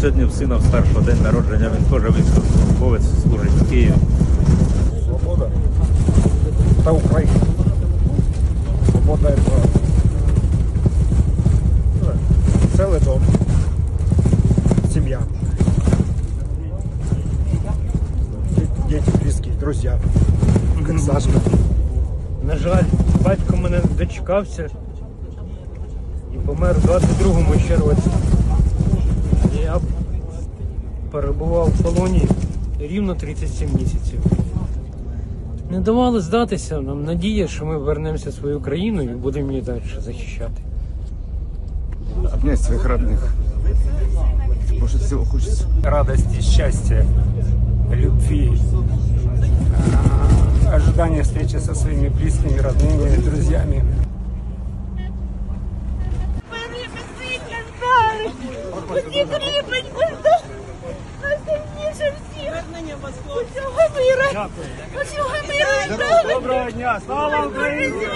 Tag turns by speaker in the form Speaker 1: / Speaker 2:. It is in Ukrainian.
Speaker 1: сьогодні в сина в старшого день народження, він теж військовослужбовець, служить в Києві.
Speaker 2: Свобода та Україна. Свобода это целый дом. Семья. Де- Дети, близкие, друзья. Сашка.
Speaker 3: На жаль, батько мене дочекався і помер у 22-му ще році. Я перебував в полоні рівно 37 місяців. Не давали здатися нам надія, що ми вернемося в свою країну і будемо її далі захищати.
Speaker 4: обнять своих родных. Больше всего хочется.
Speaker 5: радости, счастья, любви, а, ожидания встречи со своими близкими, родными, друзьями.
Speaker 6: Тоді кріпить. Усього мира. Усього мира.
Speaker 5: Доброго дня! Слава Україні!